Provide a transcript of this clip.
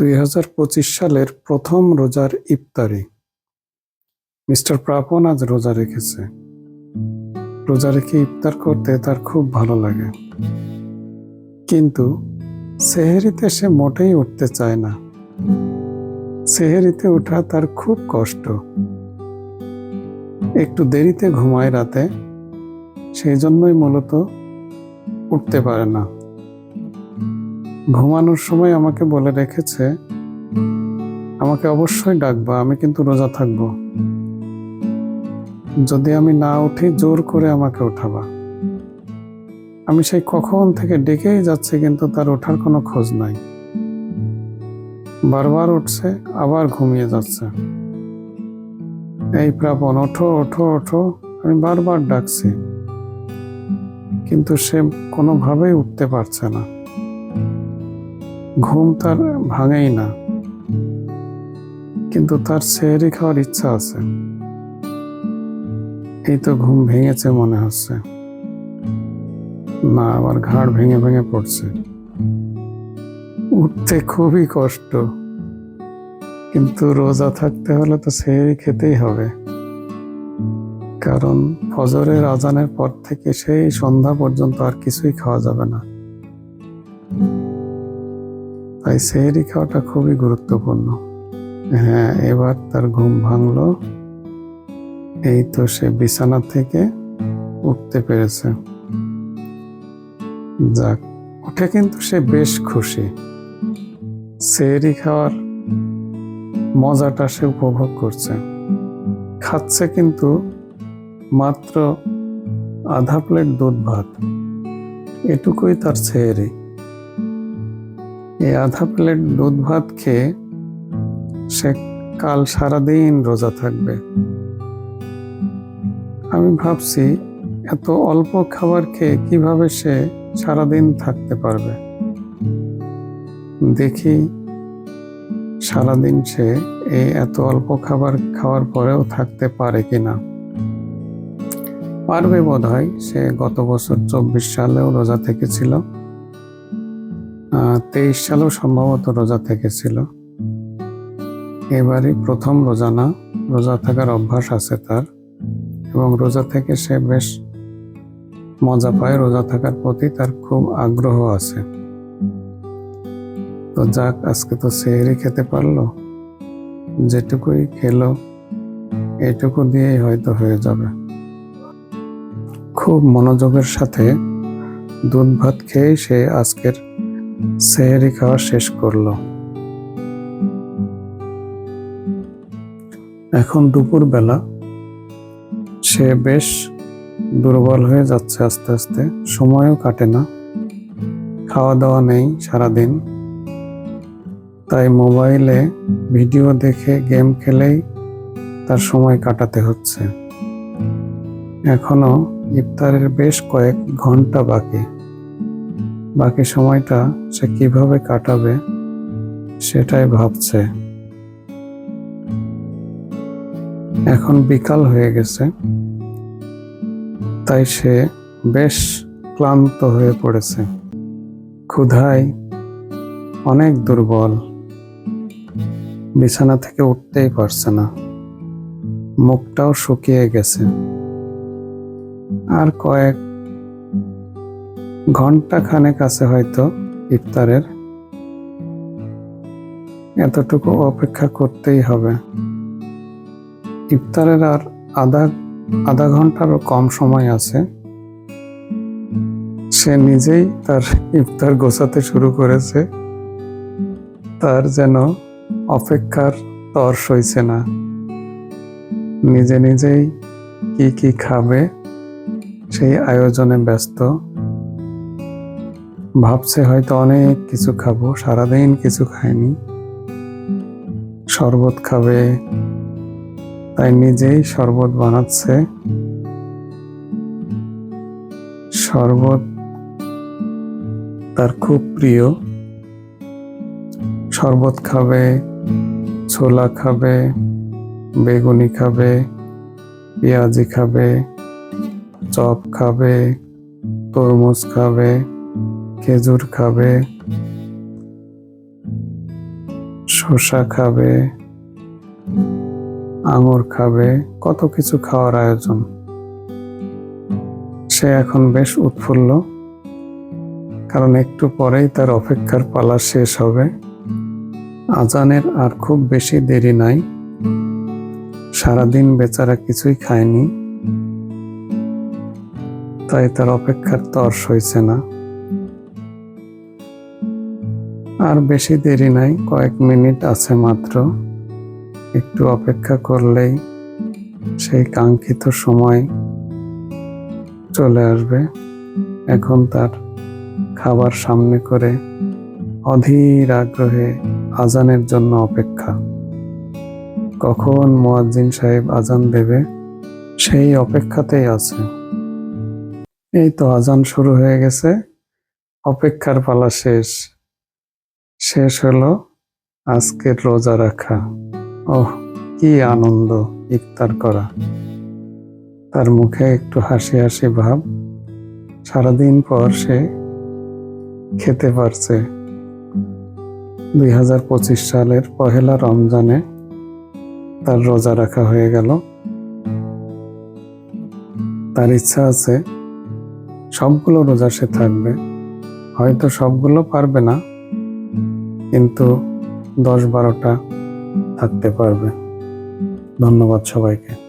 দুই হাজার পঁচিশ সালের প্রথম রোজার ইফতারি। মিস্টার প্রাপন আজ রোজা রেখেছে। রোজা রেখে ইফতার করতে তার খুব ভালো লাগে। কিন্তু সেহেরিতে সে মোটেই উঠতে চায় না। সেহেরিতে ওঠা তার খুব কষ্ট। একটু দেরিতে ঘুমায় রাতে, সেই জন্যই মূলত উঠতে পারে না। ঘুমানোর সময় আমাকে বলে রেখেছে, আমাকে অবশ্যই ডাকবা, আমি কিন্তু রোজা থাকব। যদি আমি না উঠি, জোর করে আমাকে ওঠাবা। আমি সেই কখন থেকে ডেকেই যাচ্ছে, কিন্তু তার ওঠার কোনো খোঁজ নাই। বারবার উঠছে, আবার ঘুমিয়ে যাচ্ছে। এই প্রাপন ওঠো ওঠো ওঠো, আমি বারবার ডাকছি। কিন্তু সে কোনোভাবেই উঠতে পারছে না। ঘুম তার ভাঙেই না। কিন্তু তার সেহরি খাওয়ার ইচ্ছা আছে। এই তো ঘুম ভেঙেছে মনে হচ্ছে। না, আবার ঘাড় ভেঙে ভেঙে পড়ছে। উঠতে খুবই কষ্ট। কিন্তু রোজা থাকতে হলে তো সেহরি খেতেই হবে। কারণ ফজরের আজানের পর থেকে সেই সন্ধ্যা পর্যন্ত আর কিছুই খাওয়া যাবে না। তাই সেহরি খাওয়াটা খুবই গুরুত্বপূর্ণ। হ্যাঁ এবার তার ঘুম ভাঙলো। এই তো সে বিছানা থেকে উঠতে পেরেছে। যাক, উঠে কিন্তু সে বেশ খুশি। সেহরি খাওয়ার মজাটা সে উপভোগ করছে। খাচ্ছে কিন্তু মাত্র আধা প্লেট দুধ ভাত। এটুকুই তার সেহরি এই আধা প্লেট দুধ ভাত খেয়ে সে কাল সারাদিন রোজা থাকবে। আমি ভাবছি, এত অল্প খাবার খেয়ে কীভাবে সে সারাদিন থাকতে পারবে? দেখি, সারাদিন সে এই এত অল্প খাবার খাওয়ার পরেও থাকতে পারে কি না পারবে বোধ হয় সে গত বছর চব্বিশ সালেও রোজা থেকেছিল। তেইশ সালেও সম্ভবত রোজা থেকেছিল। এবারই প্রথম রোজা না, রোজা থাকার অভ্যাস আছে তার। এবং রোজা থেকে সে বেশ মজা পায়, রোজা থাকার প্রতি তার খুব আগ্রহ আছে। তো যাক, আজকে তো সেহরি খেতে পারল। যেটুকুই খেলো, এটুকু দিয়েই হয়তো হয়ে যাবে। খুব মনোযোগের সাথে দুধ ভাত খেয়ে সে আজকের সেহরি খাওয়া শেষ করল। এখন দুপুর বেলা সে বেশ দুর্বল হয়ে যাচ্ছে আস্তে আস্তে, সময়ও কাটে না। খাওয়া দাওয়া নেই সারাদিন। তাই মোবাইলে ভিডিও দেখে গেম খেলেই তার সময় কাটাতে হচ্ছে। এখনও ইফতারের বেশ কয়েক ঘণ্টা বাকি। বাকি সময়টা সে কীভাবে কাটাবে সেটাই ভাবছে। এখন বিকাল হয়ে গেছে। তাই সে বেশ ক্লান্ত হয়ে পড়েছে। ক্ষুধায় অনেক দুর্বল। বিছানা থেকে উঠতেই পারছে না। মুখটাও শুকিয়ে গেছে। আর কয়েক ঘণ্টা খানেক আছে হয়তো ইফতারের। এতটুকু অপেক্ষা করতেই হবে। ইফতারের আর আধা আধা ঘন্টারও কম সময় আছে। সে নিজেই তার ইফতার গোছাতে শুরু করেছে। তার যেন অপেক্ষার তর সইছে না। নিজে নিজেই কি কি খাবে, সেই আয়োজনে ব্যস্ত। ভাবছে হয়তো অনেক কিছু খাব, সারাদিন কিছু খায়নি শরবত খাবে, তাই নিজেই শরবত বানাচ্ছে। শরবত তার খুব প্রিয়। শরবত খাবে, ছোলা খাবে, বেগুনি খাবে, পেঁয়াজি খাবে, চপ খাবে, তরমুজ খাবে। খেজুর খাবে, শসা খাবে, আঙুর খাবে, কত কিছু খাওয়ার আয়োজন। সে এখন বেশ উৎফুল্ল, কারণ একটু পরেই তার অপেক্ষার পালা শেষ হবে। আজানের আর খুব বেশি দেরি নাই। সারাদিন বেচারা কিছুই খায়নি। তাই তার অপেক্ষার তর্স হয়েছে না। আর বেশি দেরি নাই, কয়েক মিনিট আছে মাত্র। একটু অপেক্ষা করলেই সেই কাঙ্ক্ষিত সময় চলে আসবে। এখন তার খাবার সামনে করে অধীর আগ্রহে আজানের জন্য অপেক্ষা। কখন মুয়াজ্জিন সাহেব আজান দেবে, সেই অপেক্ষাতেই আছে। এই তো আজান শুরু হয়ে গেছে, অপেক্ষার পালা শেষ। শেষ হলো আজকের রোজা রাখা। ওহ, কি আনন্দ ইফতার করা। তার মুখে একটু হাসি হাসি ভাব। সারাদিন পর সে খেতে পারছে। দুই হাজার পঁচিশ সালের পহেলা রমজানে তার রোজা রাখা হয়ে গেল। তার ইচ্ছা আছে, সবগুলো রোজা সে থাকবে। হয়তো সবগুলো পারবে না। কিন্তু দশ বারোটা থাকতে পারবে। ধন্যবাদ সবাইকে।